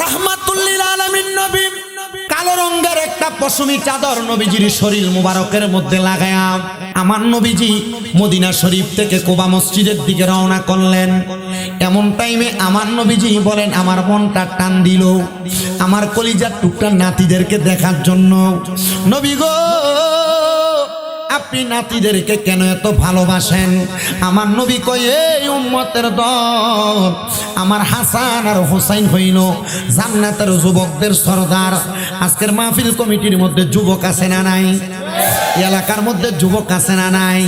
রাহমাতুল্লিল আলামিন কালো রঙের একটা পশমি চাদর শরীর মধ্যে লাগায়া মদিনা শরীফ থেকে কোবা মসজিদের দিকে রওনা করলেন। এমন টাইমে বলেন, আমার মনটা টান দিল। আমার কলিজার টুকটা নাতিদেরকে দেখার জন্য। নবী গো আপনি নাতিদেরকে কেন এত ভালোবাসেন? আমার নবী কই এই উম্মতের দল, আমার হাসান আর হোসাইন হইল জান্নাতের যুবকদের সর্দার। আজকের মাহফিল কমিটির মধ্যে যুবক আছে না নাই? এলাকার মধ্যে যুবক আছে না নাই?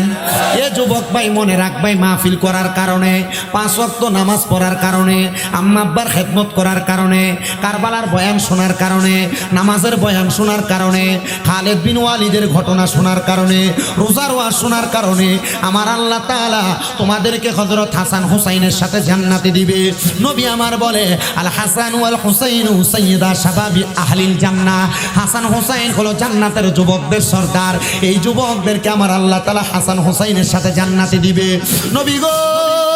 এ যুবক ভাই মনে রাখবাই মাহফিল করার কারণে, পাঁচ ওয়াক্ত নামাজ পড়ার কারণে, আম্মা আব্বার খেদমত করার কারণে, কারবালার বয়ান শোনার কারণে, নামাজের বয়ান শোনার কারণে, খালেদ বিন ওয়ালিদের ঘটনা শোনার কারণে রোজার ওয়াজ শোনার কারণে আমার আল্লাহ তাআলা তোমাদেরকে হযরত হাসান হুসাইনের সাথে জান্নাতে দিবে। নবী আমার বলে, আল হাসান ওয়াল হুসাইন সাইয়্যিদা শাবাবি আহলিল জান্না হাসান হুসাইন হলো জান্নাতের যুবকদের সর্দার। এই যুবকদেরকে আমার আল্লাহ তালা হাসান হুসাইনের সাথে জান্নাতে দিবে। নবী গো!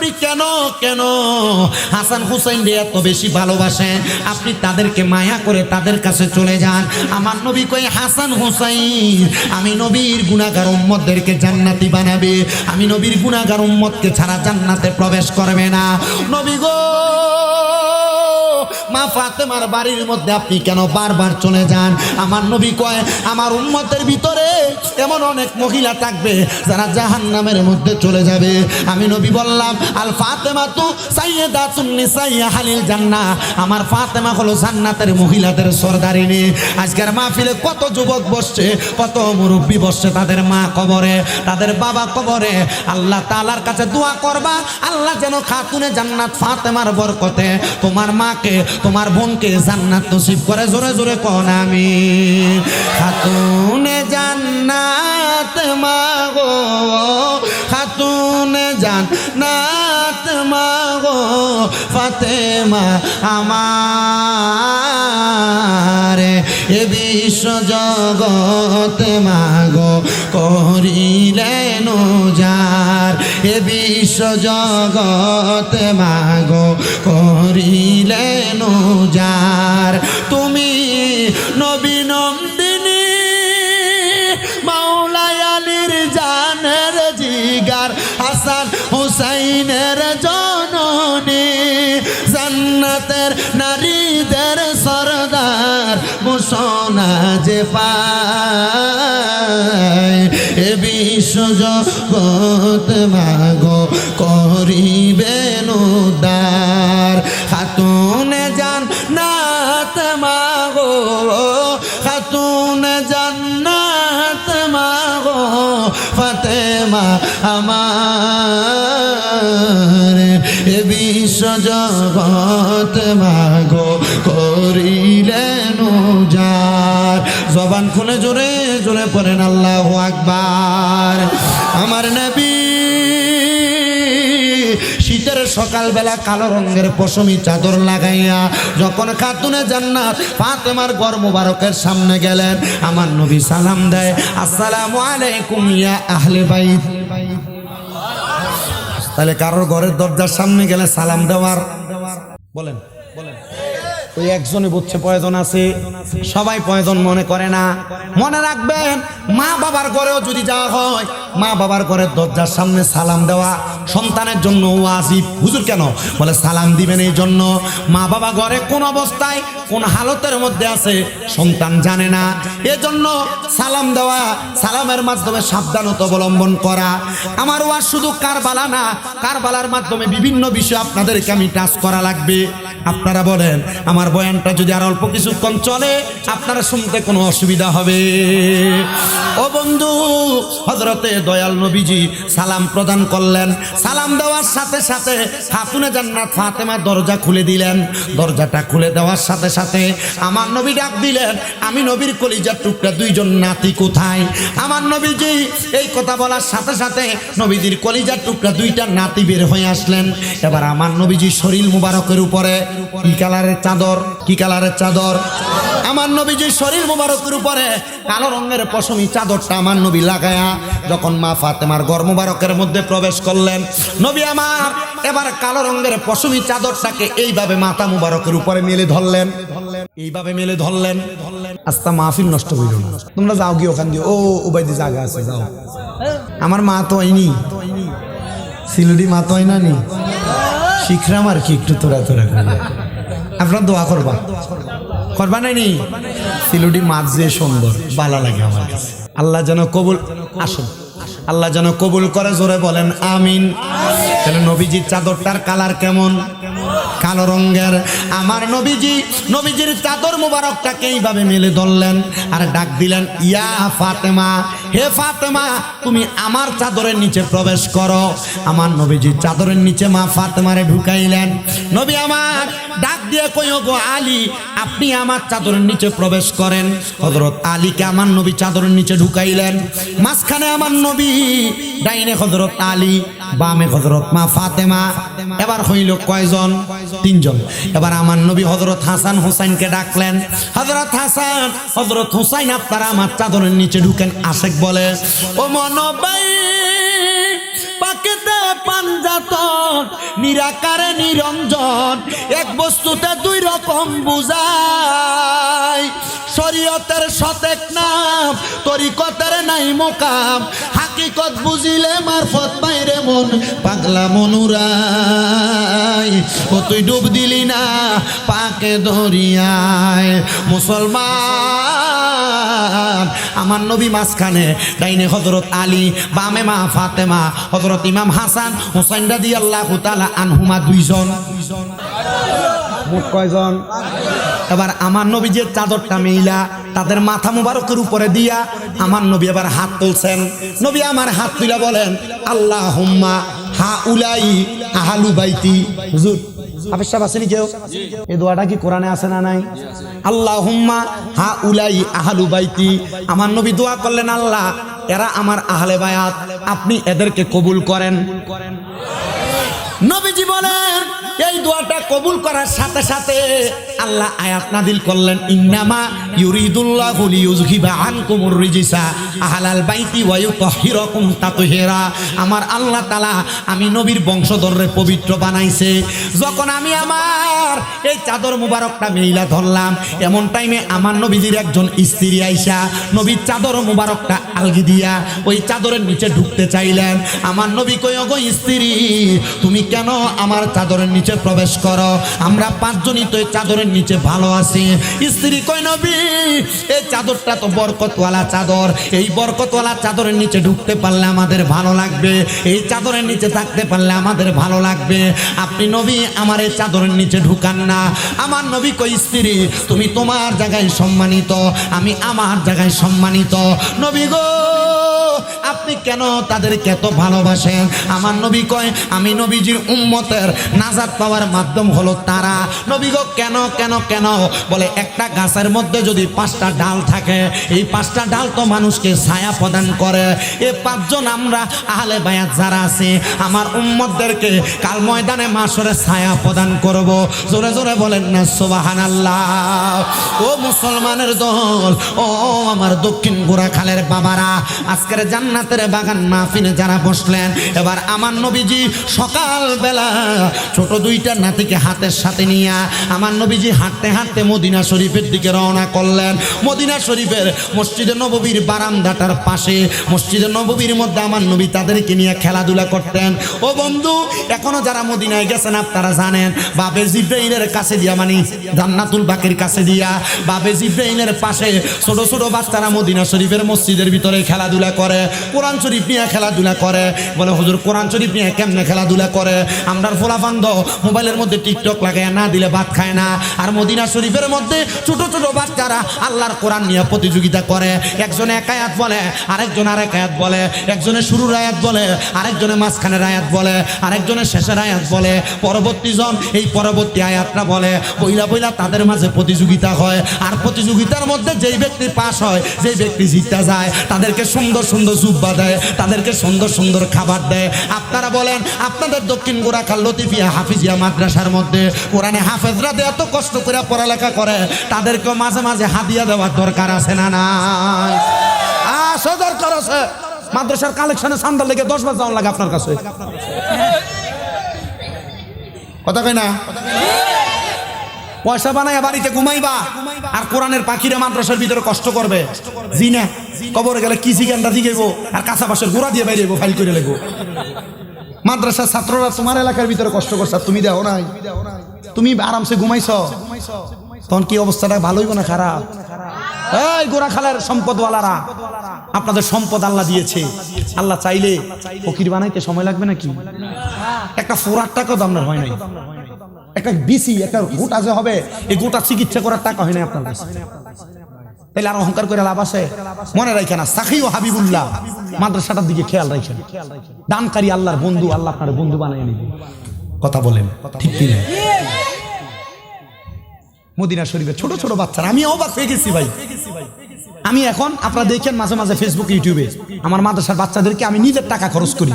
আপনি কেন কেন? হাসান হুসাইন রে এত বেশি ভালোবাসেন। আপনি তাদেরকে মায়া করে তাদের কাছে চলে যান। আমার নবী কই হাসান হুসাইন, আমি নবীর গুণাগার উম্মতদেরকে জান্নাতি বানাবে। আমি নবীর গুণাগার উম্মতকে ছাড়া জান্নাতে প্রবেশ করবে না। নবী গো মা ফাতেমার বাড়ির মধ্যে আপনি কেন বারবার চলে যান? আমার নবী কয়, আমার উম্মতের ভিতরে এমন অনেক মহিলা থাকবে যারা জাহান নামের মধ্যে চলে যাবে। আমি নবী বললাম, আল ফাতেমা তু সাইয়েদা সুন্নি সাইয়া হালিল জান্না আমার ফাতেমা হলো জান্নাতের মহিলাদের সর্দারিনী। আজকের মাহফিলে কত যুবক বসছে, কত মুরব্বী বসছে তাদের মা কবরে, তাদের বাবা কবরে। আল্লাহ তালার কাছে দোয়া করবা, আল্লাহ যেন খাতুনে জান্নাত ফাতেমার বরকতে তোমার মাকে তোমার বোনকে জান্নাত নসিব করে, জোরে জোরে কন আমি খাতুনে জান্নাত মাগো, খাতুনে জান্নাত মাগো, ফাতেমা আমার এ বিশ্ব জগত মাগো করিলেন এ বিশ্ব জগত মাগো করিলেন যার তুমি নবীন জানের জিগার হাসান হুসাইনের জননী। জান্নাতের নারীদের সরদার ঘোষণা যে পায়। এ বিশ্ব জগত মাগো করিবেন উদ্ধার খাতুনে জান নাত মাগো, খাতুনে জান্নাত মাগো, ফাতেমা আমার। এ বিশ্ব জগত মাগো করিলেন যার জবান খুলে জোরে জোরে পড়েন আল্লাহ আকবার। আমার নবী, শীতের সকালবেলা কালো রঙের পশমি চাদর লাগাইয়া যখন খাতুনে জান্নাত ফাতেমার গর মুবারকের সামনে গেলেন, আমার নবী সালাম দেয়, আসসালামু আলাইকুম ইয়া আহলে বাইত। তাহলে কারোর ঘরের দরজার সামনে গেলে সালাম দেওয়ার বলেন বলেন। ওই একজনই বুঝছে প্রয়োজন আছে। সবাই প্রয়োজন মনে করে না। মনে রাখবেন মা বাবার ঘরেও যদি যাওয়া হয় মা বাবার ঘরের দরজার সামনে সালাম দেওয়া, সন্তানের জন্য ওয়াজিব। হুজুর কেন? বলে, সালাম দিবেন এই জন্য। মা বাবা ঘরে কোন অবস্থায়, কোন হালতের মধ্যে আছে, সন্তান জানে না। এজন্য সালাম দেওয়া, সালামের মাধ্যমে সাবধানতা অবলম্বন করা। আমার ওয়াজ শুধু কারবালা না, কারবালার মাধ্যমে বিভিন্ন বিষয় আপনাদেরকে আমি টাচ করা লাগবে। আপনারা বলেন, আমার বয়ানটা যদি আর অল্প কিছুক্ষণ চলে, আপনারা শুনতে কোনো অসুবিধা হবে। ও বন্ধু হজরতে দয়াল নবীজি সালাম প্রদান করলেন। সালাম দেওয়ার সাথে সাথে খাতুনে জান্নাত ফাতেমা দরজা খুলে দিলেন। দরজাটা খুলে দেওয়ার সাথে সাথে আমার নবী ডাক দিলেন, আমি নবীর কলিজার টুকরা, দুইজন নাতি কোথায়? আমার নবীজি এই কথা বলার সাথে সাথে নবীজির কলিজার টুকরা, দুইটা নাতি বের হয়ে আসলেন। এবার আমার নবীজি শরীর মুবারকের উপরে, কি কালারের চাদর, কি কালারের চাদর? আমার নবীজি শরীর মোবারকের উপরে কালো রঙের পশমি চাদরটা আমার নবী লাগায়া যখন মা ফাতেমার গর মোবারকের মধ্যে প্রবেশ করলেন, নবী আমার, এবার কালো রঙের পশমি চাদরটাকে এইভাবে মাথা মুবারকের উপরে মেলে ধরলেন। এইভাবে মেলে ধরলেন। আস্তা মাহফিল নষ্ট হইল না। তোমরা যাও গিয়ে ওখান দিয়ে। ও, ওবাইদি জায়গা আছে, যাও। আমার মা তো হয়নি। সিলুডি মা তো হয় না। নি শিখরাম আর কি একটু তোরা তোরা আপনার দোয়া করবা। করবা নাইনি সিলুডি মাছ যে সুন্দর ভালো লাগে আমার কাছে। আল্লাহ যেন কবুল আসুন। আল্লাহ যেন কবুল করে, জোরে বলেন, আমিন। তাহলে নবীজির চাদরটার কালার কেমন? কালো রঙের। আমার নবীজি, নবীজির চাদর মুবারকটাকে এইভাবে মেলে ধরলেন আর ডাক দিলেন, ইয়া ফাতেমা। হে ফাতেমা, তুমি আমার চাদরের নিচে প্রবেশ করো। আমার নবীজির চাদরের নিচে মা ফাতেমারে ঢুকাইলেন। নবী আমার ডাক দিয়ে কইও গো আলী, আপনি আমার চাদরের নিচে প্রবেশ করেন। হজরত আলীকে আমার নবী চাদরের নিচে ঢুকাইলেন। মাঝখানে আমার নবী, ডাইনে হজরত আলী, বামে হজরত মা ফাতেমা, এবার হইল কয়জন? তিনজন। এবার আমার নবী হজরত হাসান হুসাইনকে ডাকলেন। হজরত হাসান হজরত হুসাইন আপনারা আমার চাদরের নিচে ঢুকেন, আশেক বলে ও মনবাই পাকেতে নিরাকারে নিরঞ্জন, এক বস্তুতে দুই রকম বুঝায় শরীয়তের সতেক নাম, তরিকতের নাই মোকাম, হাকিকত বুঝিলে মারফত বাইরে মন, পাগলা মনুরাই। ও তুই ডুব দিলি না, পাকে দরিয়ায় মুসলমান, আমার নবী মাঝখানে, ডাইনে হজরত আলী, বামে মা ফাতেমা হজরত ইমাম হাসান হোসাইন রাদি আল্লাহ তালা আনহুমা দুইজন। মোট কয়জন? এবার আমার নবী যে চাদরটা মেইলা তাদের মাথা মুবারকের উপরে দিয়া আমার নবী এবার হাত তুলছেন। নবী আমার হাত তুলা বলেন আল্লাহ হুম্মা হা উলাই আহালু বাইতি। হুজুর হাফেজ সাহেব আসেনি কেউ? এই দোয়াটা কি কোরআনে আছে না নাই? আল্লাহ হুম্মা হা উলাই আহালু বাইতি। আমার নবী দোয়া করলেন আল্লাহ এরা আমার আহলে বায়াত। আপনি এদেরকে কবুল করেন। নবীজি বলেন এই দোয়াটা কবুল করার সাথে সাথে আল্লাহ আয়াত নাদিল করলেন, ইন্নামা ইউরিদুল্লাহু লিইউযহিবা আনকুমুর রিজিসা, আহলাল বাইতি ওয়া ইউতাহহিরাকুম তাতহীরা। আমার আল্লাহ তাআলা আমি নবীর বংশধররে পবিত্র বানাইছে। যখন আমি আমার এই চাদর মুবারকটা মেইলা ধরলাম, এমন টাইমে আমার নবীজির একজন স্ত্রী আইসা নবীর চাদর মুবারকটা আলগি দিয়া ওই চাদরের নিচে ঢুকতে চাইলেন। আমার নবী কই গো স্ত্রী, তুমি কেন আমার চাদরের নিচে প্রবেশ করো। আমরা পাঁচজনই তো এই চাদরের নিচে ভালো আছি। স্ত্রী কই নবী, এই চাদরটা তো বরকতওয়ালা চাদর। এই বরকতওয়ালা চাদরের নিচে ঢুকতে পারলে আমাদের ভালো লাগবে। এই চাদরের নিচে থাকতে পারলে আমাদের ভালো লাগবে। আপনি নবী, আমার এই চাদরের নিচে ঢুকান না। আমার নবী কই স্ত্রী, তুমি তোমার জায়গায় সম্মানিত। আমি আমার জায়গায় সম্মানিত। নবী গো আপনি কেন তাদেরকে এত ভালোবাসেন? আমার নবী কয়, আমি নবীজির উম্মতের নাজাত পাওয়ার মাধ্যম হলো তারা। নবী গো, কেন কেন কেন? বলে, একটা গাছের মধ্যে যদি পাঁচটা ডাল থাকে, এই পাঁচটা ডাল তো মানুষকে ছায়া প্রদান করে। এ পাঁচজন আমরা আহলে বায়াত যারা আছে, আমার উম্মতদেরকে কাল ময়দানে মাসরে ছায়া প্রদান করব। জোরে জোরে বলেন না সোবাহান আল্লাহ ও মুসলমানের দল, ও আমার দক্ষিণ গোড়াখালের বাবারা আজকের জান্নাতের বাগান মাহফিনে যারা বসলেন, এবার আমার নবীজি সকালবেলা ছোট দুইটা নাতিকে হাতের সাথে নিয়ে আমার নবীজি হাঁটতে হাঁটতে মদিনা শরীফের দিকে রওনা করলেন। মদিনা শরীফের মসজিদে নববীর বারান্দাটার পাশে, মসজিদে নববীর মধ্যে আমার নবী তাদেরকে নিয়ে খেলাধুলা করতেন। ও বন্ধু, এখনও যারা মদিনায় গেছেন আপনারা জানেন বাবে জিব্রাইলের কাছে দিয়া মানে জান্নাতুল বাকির কাছে দিয়া বাবে জিব্রাইলের পাশে ছোট ছোট বাচ্চারা মদিনা শরীফের মসজিদের ভিতরে খেলাধুলা করে, কোরআন শরীফ নিয়ে খেলাধুলা করে। বলে, হুজুর, কোরআন শরীফ নিয়ে কেমনে খেলাধুলা করে? আমরা ফোলাফান্দ মোবাইলের মধ্যে টিকটক লাগায়, না দিলে ভাত খায় না। আর মদিনা শরীফের মধ্যে ছোট ছোট বাচ্চারা আল্লাহর কোরআন নিয়ে প্রতিযোগিতা করে। একজনে এক আয়াত বলে, আরেকজন আরেক আয়াত বলে। একজনে শুরুর আয়াত বলে, আরেকজনে মাঝখানের আয়াত বলে আরেকজনের শেষের আয়াত বলে। পরবর্তী জন এই পরবর্তী আয়াতটা বলে। পইলা পইলা তাদের মাঝে প্রতিযোগিতা হয়। আর প্রতিযোগিতার মধ্যে যেই ব্যক্তি পাশ হয়, যেই ব্যক্তি জিততে যায়, তাদেরকে সুন্দর সুন্দর জুব্বা জুব্বা দেয়, তাদেরকে সুন্দর সুন্দর খাবার দেয়। আপনারা বলেন, আপনাদের দক্ষিণ গোরাখাল লতিফিয়া হাফিজিয়া মাদ্রাসার মধ্যে কোরআনে হাফেজরা দিয়ে এত কষ্ট করে পড়ালেখা করে, তাদেরকেও মাঝে মাঝে হাদিয়া দেওয়ার দরকার আছে না নাই? আসো দরকার আছে। মাদ্রাসার কালেকশনে সান্দাল লেগে দশ বার যাওয়ার লাগে আপনার কাছে। কথা কই না? পয়সা বানায় বাড়িতে ঘুমাইবা আর কোরআনের পাখিরা মাদ্রাসার ভিতরে কষ্ট করবে। জি না কবরে গেলে কি জিজ্ঞানটা জিগাইবো? আর কাঁচা গোড়া দিয়ে বাইরে ফাইল করে লেগো। মাদ্রাসার ছাত্ররা তোমার এলাকার ভিতরে কষ্ট করছে তুমি দেও নাই। তুমি আরামসে ঘুমাইছ? তখন কি অবস্থাটা ভালোই না খারাপ? এই গোড়া খালের সম্পদওয়ালারা, আপনাদের সম্পদ আল্লাহ দিয়েছে। আল্লাহ চাইলে ফকির বানাইতে সময় লাগবে নাকি? একটা ফোরার টাকাও দাম হয় নাই। একটা বিসি একটা গোটা যে হবে। এই গোটা চিকিৎসা করার টাকা হয় না আপনার কাছে। তাহলে আর অহংকার করে লাভ আছে? মনে রাখেন না, সাখি ও হাবিবুল্লাহ মাদ্রাসাটার দিকে খেয়াল রাখেন। দানকারী আল্লাহর বন্ধু, আল্লাহ আপনার বন্ধু বানিয়ে নিবে। কথা বলেন, ঠিক কি মদিনা শরীফে ছোট ছোট বাচ্চারা, আমি অবাক হয়ে গেছি ভাই। আমি এখন আপনারা দেখেন মাঝে মাঝে ফেসবুক ইউটিউবে আমার মাদ্রাসার বাচ্চাদেরকে আমি নিজের টাকা খরচ করি।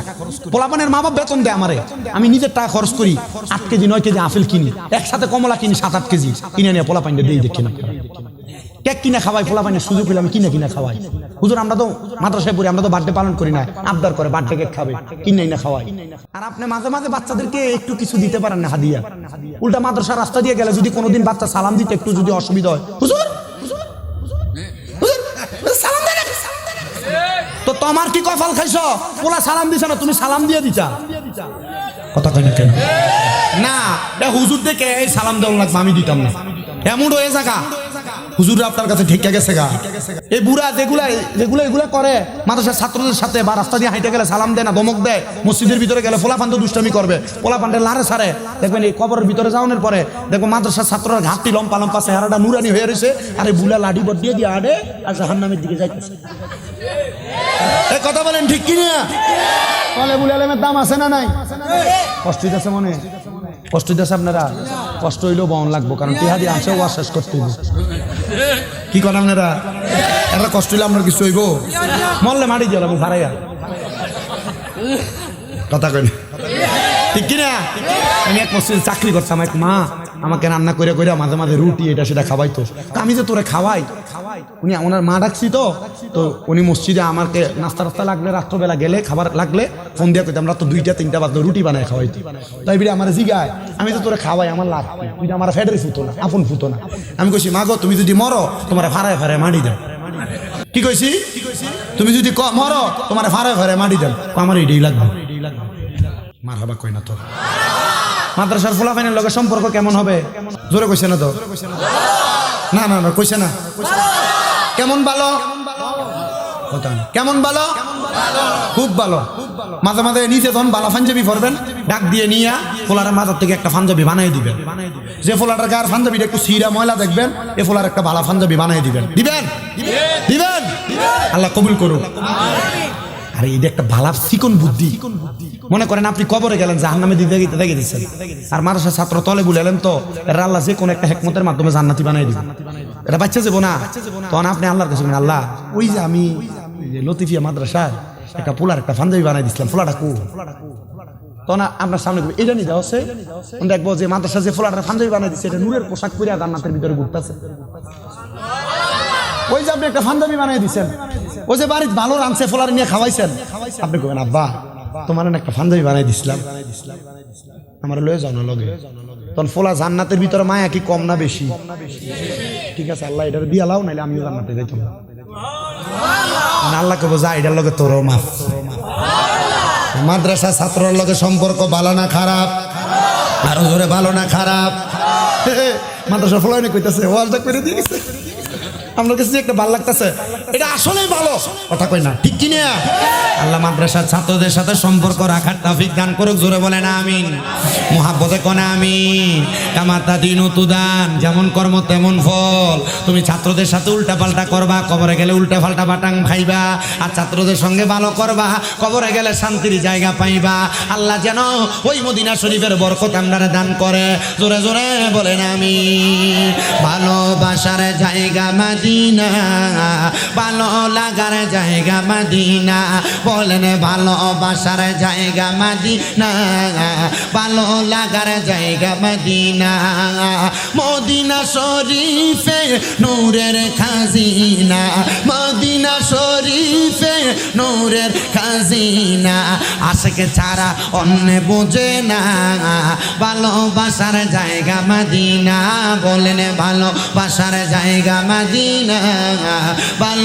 পোলাপানের মা বাপ বেতন দেয় আমারে। আমি নিজের টাকা খরচ করি আট কেজি নয় কেজি আপেল কিনি একসাথে কমলা কিনি সাত আট কেজি। কিনে নিয়ে পোলাপাইনটা দিয়ে দেখি না। কেক কিনে খাওয়াই পোলাপাইনের সুযোগ পেলে আমি কিনে কিনে খাওয়াই। হুজুর আমরা তো মাদ্রাসায় পড়ি আমরা তো বার্থডে পালন করি না। আবদার করে বার্থডে কেক খাবে কিনে না খাওয়াই। আর আপনি মাঝে মাঝে বাচ্চাদেরকে একটু কিছু দিতে পারেন না হাদিয়া। উল্টা মাদ্রাসা রাস্তা দিয়ে গেলে যদি কোনোদিন বাচ্চা সালাম দিতে একটু যদি অসুবিধা হয়। হুজুর, সালাম দেন। তো তোমার কি কপাল খাইছ? পোলা সালাম দিছ না, তুমি সালাম দিয়ে দিছা? কথা কই না কেন? না হুজুর দেখে এই সালাম দেওয়া লাগবে, আমি দিতাম না। এমন হয়ে থাকা হুজুর আপনার কাছে ঠিক গেছে গা। এই বুড়া যেগুলা যেগুলো এগুলা করে, মাদ্রাসার ছাত্রদের সাথে বা রাস্তা দিয়ে হাইটে গেলে সালাম দেয় না ধমক দেয়, মসজিদের ভিতরে গেলে পোলাপান তো দুষ্টামি করবে পোলাপানটা লারে সারে দেখবেন এই কবরের ভিতরে যাওয়ানোর পরে দেখব মাদ্রাসার ছাত্ররা ঘাটতি লম্পা লম্পা চেহারাটা নুরানি হয়ে রয়েছে আর এই বুলা লাঠি বট দিয়ে দিয়ে আড়ে আর জাহান্নামের দিকে যাইতেছে। এ কথা বলেন ঠিক কিনা? বলে বুলে আলেমের দাম আছে না নাই? কষ্ট হইতেছে মনে। কষ্ট হইতেছে আপনারা? কষ্ট হইলেও বহন লাগবো কারণ টিহাদি আছে ওয়া শেষ করতে হইব। কি করেন আপনারা? একটা কষ্ট হইলে আপনার কিছু হইব? মরলে মারি দিয়ে লাগবো ভাড়াইয়া কথা কই ঠিক কিনা? আমি এক মসজিদে চাকরি করতাম এক মা আমাকে রান্না করে করে মাঝে মাঝে রুটি এটা সেটা খাওয়াইতো। আমি যে তোরে খাওয়াই উনি ওনার মা ডাকছি তো তো উনি মসজিদে আমাকে নাস্তা রাস্তা লাগলে রাত্রবেলা গেলে, খাবার লাগলে ফোন দিয়ে কইতাম রাত দুইটা, তিনটা বাজলে, রুটি বানায় খাওয়াইতো তাই। বিরে আমার জিগায়, আমি তো তোরে খাওয়াই, আমার লাভ তুই আমার ফেডারি ফুতো না, আপন ফুতো না। আমি কইছি, মা গো, তুমি যদি মরো, তোমার ফাড়ায় ফাড়ায় মাটি দাও কি কইছি? তুমি যদি মরো, তোমার ফাড়ায় ফাড়ায় মাটি দেন। আমার এটাই লাগবে। মার হাবা কই না তো মাদ্রাসার ফোলাফাইনের লগে সম্পর্ক কেমন হবে? জোরে কইছে না তো? না না না, কইছে না। কেমন ভালো? কেমন ভালো? খুব ভালো। মাঝে মাঝে নিচে যখন বালা পাঞ্জাবি পরবেন, ডাক দিয়ে নিয়ে ফোলারের মাথার থেকে একটা পাঞ্জাবি বানাই দিবেন। যে ফোলাটার গায়ের পাঞ্জাবিটা একটু সিরা ময়লা দেখবেন, এ ফোলার একটা বালা পাঞ্জাবি বানাই দিবেন। দিবেন? দিবেন? আল্লাহ কবুল করুন আরে, এটা একটা ভালা চিকন বুদ্ধি। মনে করেন আপনি কবরে গেলেন, জাহান্নামে দিতে দিতে দেখে দিচ্ছেন। আর মাদ্রাসার ছাত্র তলে বুলালেন তো, এরা আল্লাহ যে কোনো একটা হেকমতের মাধ্যমে জান্নাতি বানাই দিবেন এটা বাচ্চা যাব না। তখন আপনি আল্লাহর কাছে আল্লাহ, ওই যে আমি লতিফিয়া মাদ্রাসায় একটা পোলার, একটা ফাঞ্জাবি বানাই দিছিলাম, ফোলাটা কু? তখন আপনার সামনে এটা নিয়ে হচ্ছে দেখব যে মাদ্রাসা যে ফোলাটা ফাঞ্জাবি বানাই দিচ্ছে এটা নূরের পোশাক পরে জান্নাতের ভিতরে ঘুরতেছে। ওই যে আপনি একটা ফান্দামি বানিয়ে দিচ্ছেন ওই যে বাড়িতে ভালো রানছে, ফোলার নিয়ে খাওয়াইছেন। আপনি কবেন আব্বা, তোমার একটা ফান্দামি বানাই দিছিলাম। আমার লয়ে যাও লগে। তখন ফোলা জান্নাতের ভিতরে মায়া কি কম না বেশি? ঠিক আছে, আল্লাহ এটার দিয়ে লাও, নাইলে আমিও জান্নাতে যাইতাম। না। আল্লাহ কব যা, এটার লগে তোরও মাফ। মাদ্রাসা ছাত্রর লগে সম্পর্ক ভালো না খারাপ? আরও জোরে ভালো না খারাপ? মাদ্রাসা ফলাইনে কইতাছে, ওয়াজটা করে দিয়ে গেছে। আপনার কাছে একটা ভালো লাগতেছে। এটা আসলেই ভালো। কথা কই না, ঠিক কি না আল্লাহ মাদ্রাসার ছাত্রদের সাথে সম্পর্ক রাখার তাফিক দান করুক, জোরে বলে না আমিন। মোহাব্বতে কোনে আমিন। কামাতা দিন দান যেমন কর্ম তেমন ফল। তুমি ছাত্রদের সাথে উল্টা পাল্টা করবা, কবরে গেলে উল্টা পাল্টা বাটাং খাইবা, আর ছাত্রদের সঙ্গে ভালো করবা, কবরে গেলে শান্তির জায়গা পাইবা। আল্লাহ যেন ওই মদিনা শরীফের বরকত আপনারা দান করে। জোরে জোরে বলেন আমি ভালোবাসার জায়গা মদিনা ভালো লাগার জায়গা মদিনা। বলেন ভালোবাসার জায়গা মদিনা। ভালো লাগার জায়গা মদিনা। মদিনা শরীফে নূরের খাজিনা। মদিনা শরীফে নূরের খাজিনা। আশেকে ছাড়া অন্য বোঝে না। ভালোবাসার জায়গা মদিনা। বলেন ভালোবাসার জায়গা মদিনা। ভালো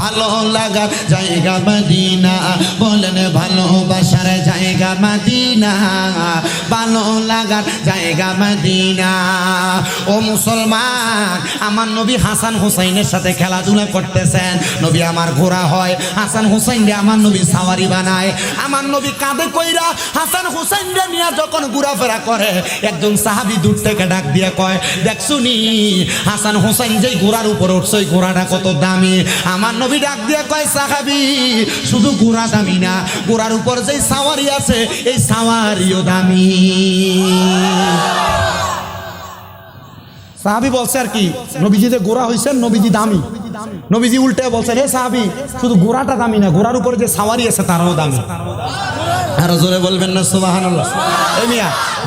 ভালো লাগার জায়গা মদিনা। বলেন ভালোবাসার জায়গা মদিনা। ভালো লাগার জায়গা মদিনা। ও মুসলমান, আমার নবী হাসান হুসাইনের সাথে খেলাধুলা করতেছেন। নবী আমার ঘোরা হয়। হাসান হুসাইন রে আমার নবী সাওয়ারি বানায়। আমার নবী কাঁধে কইরা হাসান হুসাইন রে নিয়ে যখন ঘোরাফেরা করে, একজন সাহাবি দূর থেকে ডাক দিয়ে কয় দেখছুনি হাসান হুসাইন যেই ঘোড়ার উপর উঠছে, ওই ঘোড়াটা কত দামি আমার নবী ডাক দিয়ে কয়, সাহাবি, শুধু গোড়া দামি না, গোড়ার উপর যে সাওয়ারি আছে, এই সাওয়ারিও দামি। সাহাবি বলছে আর কি, নবীজি যে গোড়া হয়েছেন নবীজি দামি। নবীজি উল্টে বলছেন, হে সাহাবি, শুধু গোড়াটা দামি না, গোড়ার উপরে যে সাওয়ারি আছে, তারাও দামি। আরও জোরে বলবেন না সুবাহান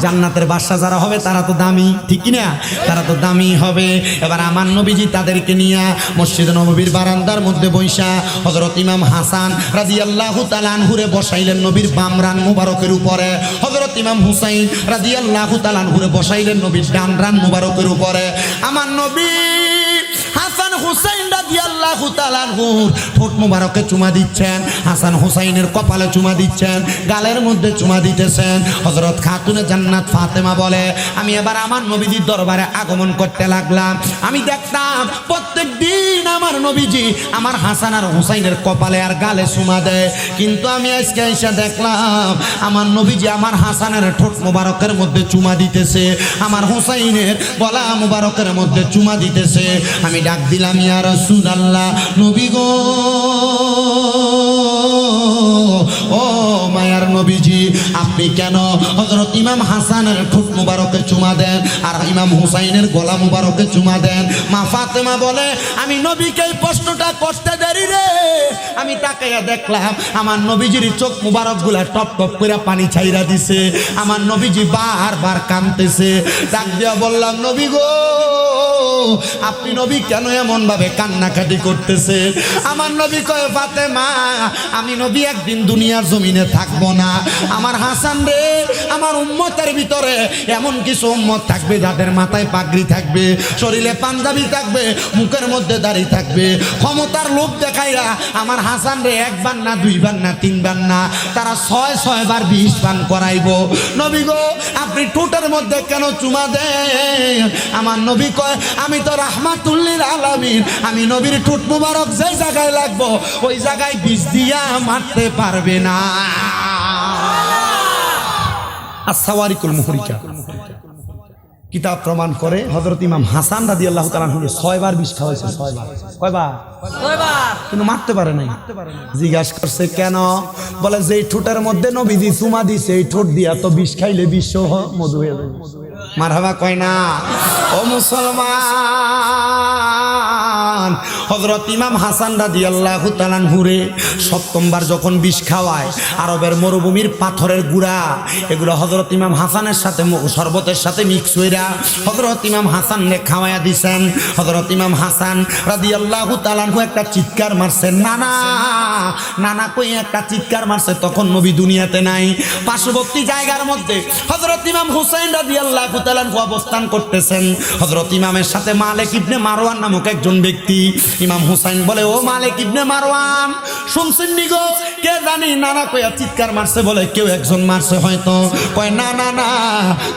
জান্নাতের বাদশা যারা হবে, তারা তো দামি, ঠিক না তারা তো দামি হবে। এবার আমার নবীজি তাদেরকে নিয়ে মসজিদ নবীর বারান্দার মধ্যে বৈশা হজরত ইমাম হাসান রাজি আল্লাহ তালানহুরে বসাইলেন নবীর বামরান মুবারকের উপরে। হজরত ইমাম হুসাইন রাজি আল্লাহ তালানহুরে বসাইলেন নবীর ডান রান মুবারকের উপরে। আমার নবী আমি এবার আমার নবীজির দরবারে আগমন করতে লাগলাম। আমি দেখতাম প্রত্যেক দিন আমার নবীজি আমার হাসান আর হুসাইনের কপালে আর গালে চুমা দেয়। কিন্তু আমি আজকে এসে দেখলাম, আমার নবীজি আমার হাসানের ঠোঁট মোবারকের মধ্যে চুমা দিতেছে। আমার হুসাইনের গলা মোবারকের মধ্যে চুমা দিতেছে। আমি ডাক দিলাম ইয়া রাসূলুল্লাহ, নবী গো, ও মায়ার নবীজি, আপনি কেন হযরত ইমাম হাসানের ঠোঁট মুবারকে চুমা দেন আর ইমাম হুসাইনের গলা মুবারকে চুমা দেন? মা ফাতেমা বলে, আমি নবীকে এই প্রশ্নটা করতে দেরি রে। আমি তাকে দেখলাম, আমার নবীজির চোখ মুবারকগুলা টপ টপ করে পানি ছাইরা দিছে। আমার নবীজি বারবার কাঁদতেছে। ডাক দিয়া বললাম, নবী গো আপনি নবী কেন এমন ভাবে কান্নাকাটি করতেছে? আমার নবী কয়ে, ফাতেমা, আমি নবী একদিন দুনিয়ার জমিনে থাকব না। আমার হাসান রে, আমার উম্মতের ভিতরে এমন কিছু উম্মত থাকবে যাদের মাথায় পাগড়ি থাকবে, শরীরে পাঞ্জাবি থাকবে, মুখের মধ্যে দাড়ি থাকবে। ক্ষমতার লোভ দেখাইয়া আমার হাসান রে একবার না দুইবার না তিনবার না তারা ছয় ছয় বার বিষ পান করাইব। নবী গো, আপনি ঠোঁটের মধ্যে কেন চুমা দেন? আমার নবী কয়, আমি তো রাহমাতুল্লিল আলামিন। আমি নবীর ঠোঁট মুবারক যে জায়গায় লাগবো, ওই জায়গায় বিষ দিয়া মারতে পারবে না। আসাওয়ারিকুল মুহরিকা। কিতাব প্রমাণ করে হজরত ইমাম হাসান রাদি আল্লাহ তালাহুকে ছয়বার বিষ খাওয়াইছে ছয়বার। কয়বার? কিন্তু মারতে পারে নাই। জিজ্ঞাসা করছে কেন? বলে যে ঠোঁটের মধ্যে নবীজি চুমা দিছে এই ঠোঁট দিয়া তো বিষ খাইলে বিশ্ব মধু হয়ে যাবে। মারহাবা কয় না ও মুসলমান হজরত ইমাম হাসান রাদি আল্লাহ হুরে সপ্তমবার যখন বিষ খাওয়ায়, আরবের মরুভূমির পাথরের গুড়া, এগুলো হজরত ইমাম হাসানের সাথে শরবতের সাথে মিক্স হইরা হজরত ইমাম হাসান নে খাওয়াইয়া দিছেন। হজরত ইমাম হাসান রাদি আল্লাহ তালানহু একটা চিৎকার মারছে, নানা নানা কই একটা চিৎকার মারছে, তখন নবী দুনিয়াতে নাই। পার্শ্ববর্তী জায়গার মধ্যে হজরত ইমাম হুসাইন রাদি আল্লাহ তালানহু অবস্থান করতেছেন। হজরত ইমামের সাথে মালিক ইবনে মারওয়ান নামক একজন ব্যক্তি ইমাম হুসাইন বলে, ও মালিক ইবনে মারওয়ান, শুনছেন নি গো? কে জানি নানা কয়া চিৎকার মারছে বলে, কেউ একজন মারছে হয়তো। কয়, না না না,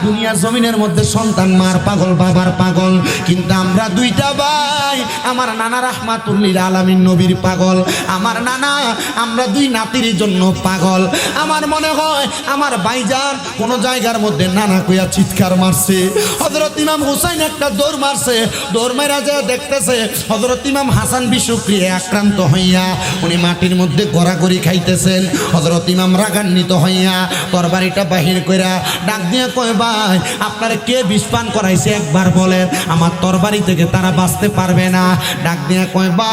দুনিয়ার জমিনের মধ্যে সন্তান মার পাগল, বাবার পাগল। কিন্তু আমরা দুইটা ভাই, আমার নানা রাহমাতুল্লিল আলামিন নবীর পাগল। আমার নানা, আমরা দুই নাতির জন্য পাগল। আমার মনে হয়, আমার ভাইজান কোন জায়গার মধ্যে নানা কইয়া চিৎকার মারছে। হজরত ইমাম হুসাইন একটা দৌড় মারছে, দৌড় মেরা যা দেখতেছে হজরত ইমাম হাসান বিশুক্রিয়ে আক্রান্ত হইয়া উনি মাটির মধ্যে গড়াগড়ি খাইতেছেন। হজরত ইমাম রাগান্বিত হইয়া তরবারিটা বাহির কইরা ডাক দিয়ে কয়, ভাই, আপনার কে বিষপান করাইছে? একবার বলেন, আমার তরবারি থেকে তারা বাঁচতে পারবে না। ডাক দিয়ে কয়, ভাই,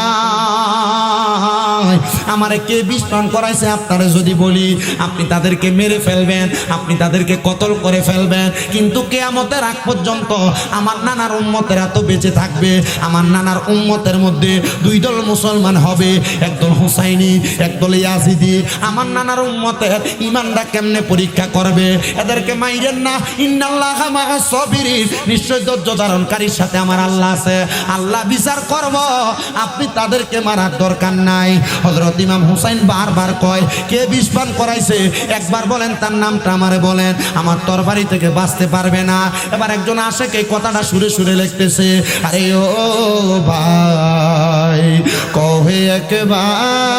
আমারে কে বিষপান করাইছে আপনারা যদি বলি? আপনি তাদেরকে মেরে ফেলবেন, আপনি তাদেরকে কতল করে ফেলবেন। কিন্তু কেয়ামতের আগ পর্যন্ত আমার নানার উম্মতেরা তো বেঁচে থাকবে, আমার নানার উম্মতের মধ্যে দুই দল মুসলমান হবে, একদল হুসাইনি, একদল ইয়াজিদি। আমার নানার উম্মতের ইমানটা কেমনে পরীক্ষা করবে? এদেরকে মাইরেন না। ইন্নাল্লাহ সবিরি নিশ্চয় ধৈর্য ধারণকারীর সাথে আমার আল্লাহ আছে। আল্লাহ বিচার করব। আপনি তাদেরকে মারার দরকার নাই। হজরত ইমাম হুসাইন বারবার কয়, কে বিষপান করাইছে? একবার বলেন, তার নামটা আমারে বলেন। আমার তরবারি থেকে বাঁচতে পারবে না। এবার একজন আসে, কে কথাটা সুরে সুরে লিখতেছে, আরে ও ভাই কহে একবার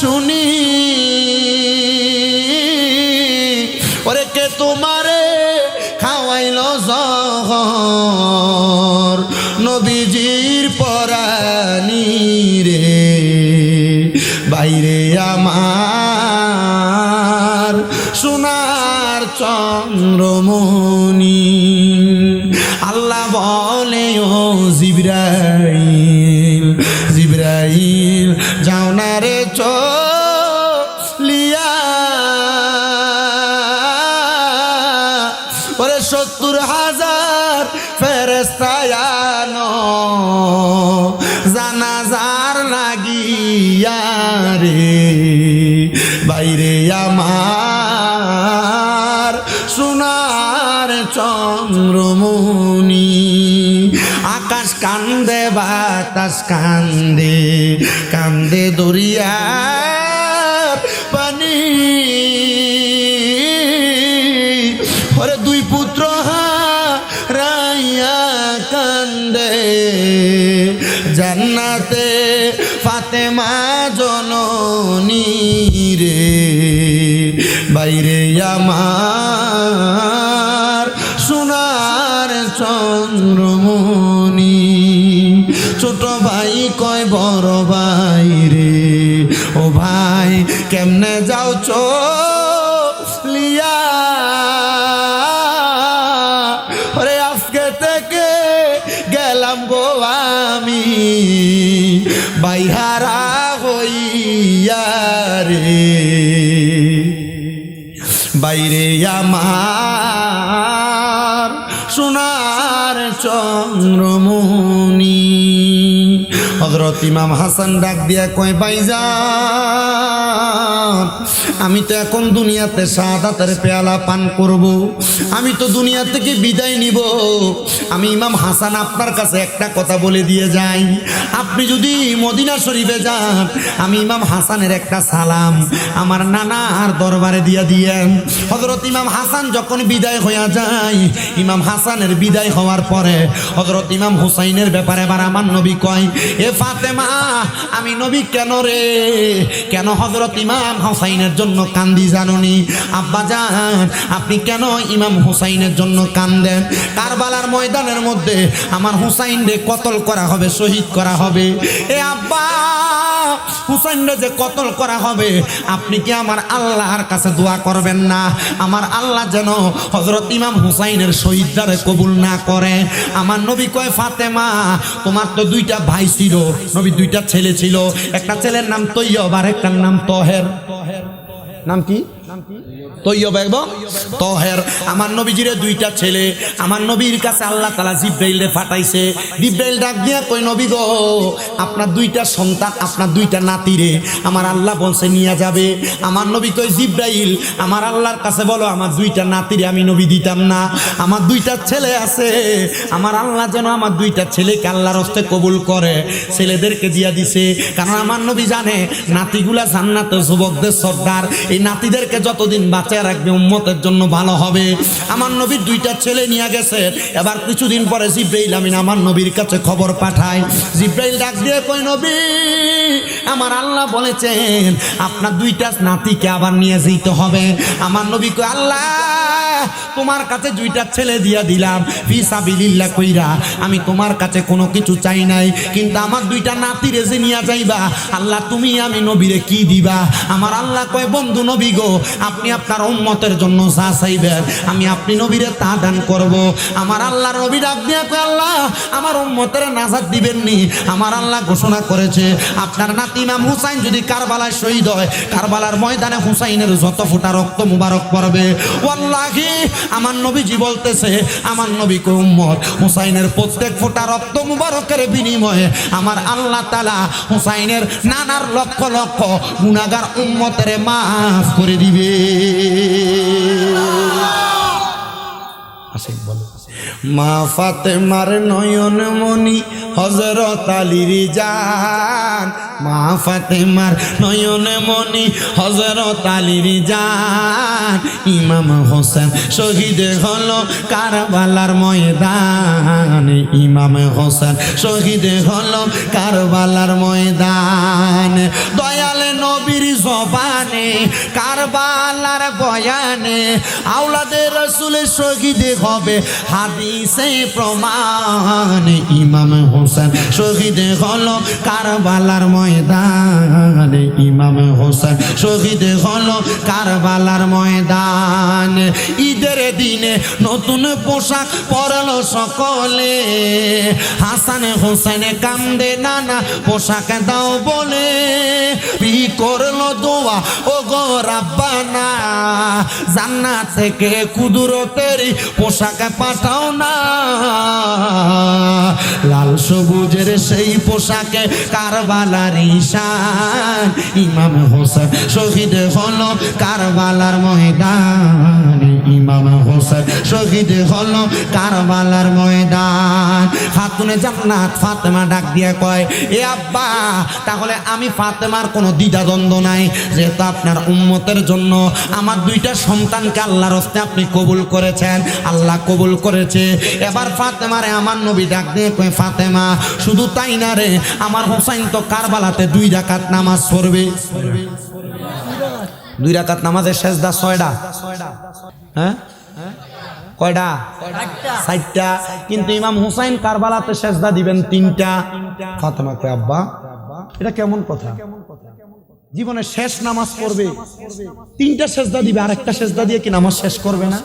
শুনি। ওরে কে তোমারে খাওয়াইল জহর? নবীজির পরানি ফেরেস্তায়ানো জানাজার লাগিয়া রে বাইরে আমার সোনার চন্দ্রমণি। আকাশ কান্দে বাতাস কান্দে কান্দে দরিয়া আমার সোনার চন্দ্রমণি। ছোট ভাই কয় বড় ভাই রে? ও ভাই কেমনে বাইরে আমার সোনার চন্দ্রমণি। হজরত ইমাম হাসান ডাক দিয়া কয় বাইজান আমি তো এখন দুনিয়াতে সাদাতের পেয়ালা পান করব। আমি তো দুনিয়া থেকে বিদায় নিব। আমি ইমাম হাসান আপনার কাছে একটা কথা বলে দিয়ে যাই। আপনি যদি মদিনা শরীফে যান, আমি ইমাম হাসানের একটা সালাম আমার নানার দরবারে দিয়া দিয়েন। হজরত ইমাম হাসান যখন বিদায় হইয়া যায়, ইমাম হাসানের বিদায় হওয়ার পরে হজরত ইমাম হুসাইনের ব্যাপারে এবার আমার নবী কয়, এ ফাতেমা, আমি নবী কেন রে? কেন হজরত ইমাম হুসাইনের জন্য কান্দি জাননি। আব্বা যান আপনি কেন ইমাম হুসাইনের জন্য কান্দেন? কারবালার ময়দানের মধ্যে আমার হুসাইন রে কতল করা হবে, শহীদ করা হবে। এ আব্বা! হুসাইন রে যে কতল করা হবে, আপনি কি আমার আল্লাহর কাছে দোয়া করবেন না? আমার আল্লাহ যেন হজরত ইমাম হুসাইনের শহীদদারে কবুল না করে। আমার নবী কয়, ফাতেমা, তোমার তো দুইটা ভাই ছিল, নবী দুইটা ছেলে ছিল। একটা ছেলের নাম তৈয়ব আর একটার নাম তহের। নাম কি? তৈয়ব এবং তহের। আমার নবীজিরে দুইটা ছেলে। আমার নবীর কাছে আল্লাহ তালা জিব্রাইলে ফাটাইছে জিব্রাইল ডাক দিয়া কই নবী গো, আপনার দুইটা সন্তান, আপনার দুইটা নাতিরে আমার আল্লাহ বলছে নিয়ে যাবে। আমার নবী কই জিব্রাইল, আমার আল্লাহর কাছে বলো, আমার দুইটা নাতিরে আমি নবী দিতাম না। আমার দুইটা ছেলে আছে। আমার আল্লাহ যেন আমার দুইটা ছেলেকে আল্লাহর হস্তে কবুল করে, ছেলেদেরকে দিয়া দিছে। কারণ আমার নবী জানে, নাতিগুলা জান্নাতের যুবকদের সর্দার। এই নাতিদেরকে যতদিন বাঁচায় রাখবে উম্মতের জন্য ভালো হবে। আমার নবীর দুইটা ছেলে নিয়ে গেছে। এবার কিছুদিন পরে জিব্রাইল আমিন আমার নবীর কাছে খবর পাঠায়। জিব্রাইল ডাক দিয়ে কই নবী, আমার আল্লাহ বলেছেন, আপনার দুইটা নাতিকে আবার নিয়ে যেতে হবে। আমার নবী কই আল্লাহ তোমার কাছে দুইটা ছেলে দিয়া দিলাম। ফিসাবিলিল্লাহ কইরা, আমি তোমার কাছে কোনো কিছু চাই নাই, কিন্তু আমার দুইটা নাতি রেজে নিয়া যাইবা, আল্লাহ তুমি আমি নবীরে কি দিবা? আমার আল্লাহ কয়, বন্ধু নবী গো, আপনি আপনার উম্মতের জন্য যা চাইবেন, আমি আপনি নবীরে তা দান করব। আমার আল্লাহ নবী ডাক কয়, আল্লাহ, আমার উম্মতের নাজাত দিবেন নি। আমার আল্লাহ ঘোষণা করেছে, আপনার নাতি ইমাম হুসাইন যদি কারবালায় শহীদ হয়, কারবালার ময়দানে হুসাইনের যত ফোঁটা রক্ত মুবারক পড়বে। ওয়াল্লাহি আমার নবীজি বলতেছে, আমার নবী কুম্মত হুসাইনের প্রত্যেক ফোটা রক্ত মুবারকের বিনিময়ে আমার আল্লাহ তালা হুসাইনের নানার লক্ষ লক্ষ গুণাগার উম্মতের মাফ করে দিবে। আসেন বলো মা ফাতেমার নয়ন মনি হজরত আলীর জান। মা ফাতেমার নয়ন মনি হজরত আলীর জান। ইমাম হোসেন শহীদ হলো কারবালার ময়দান। ইমাম হোসেন শহীদ হলো কারবালার ময়দান। দয়াল নবীর জবানে, কারবালার বয়ানে, আওলাদের রসুল শহীদ হবে হাদিসে প্রমাণ, ইমাম হোসেন শহীদ হলো কারবালার ময়দান। ইমাম হোসেন শহীদ হলো কারবালার ময়দান। ঈদের দিনে নতুন পোশাক পরলো সকলে। হাসান হোসেন কান্দে নানা পোশাক দাও বলে। পি করল দোয়া ও গো রাব্বানা। জান্নাত থেকে কুদরতের পোশাক পাঠাও না। লাল সবুজের সেই পোশাকে কারবালার ঈশান ইমাম হোসেন শহীদ হলো কারবালার ময়দান। ইমাম হোসেন শহীদ হলো কারবালার ময়দান। খাতুনে জান্নাত ফাতেমা ডাক দিয়ে কয়, এ আব্বা, তাহলে আমি ফাতেমার কোনো দ্বিধাদ্বন্দ্ব নাই। যেহেতু আপনার উম্মতের জন্য আমার দুইটা সন্তানকে আল্লাহর হস্তে আপনি কবুল করেছেন। আল্লাহ কবুল করেছে। এবার ফাতেমারে আমার নবী ডাক দিয়ে কয়, ফাতেমা, শুধু তাই না রে, আমার হোসাইন তো কারবালাতে দুই রাকাত নামাজ পড়বে। দুই রাকাত নামাজের শেষ শেষদা ছয়টা হ্যাঁ? কয়টা? ষাটটা কিন্তু ইমাম হুসাইন কারবালাতে সেজদা দিবেন তিনটা। ফাতেমা কয়, আব্বা, এটা কেমন কথা? জীবনে শেষ নামাজ পড়বে। তিনটা সেজদা দিবে আর একটা সেজদা দিয়ে কি নামাজ শেষ করবে না?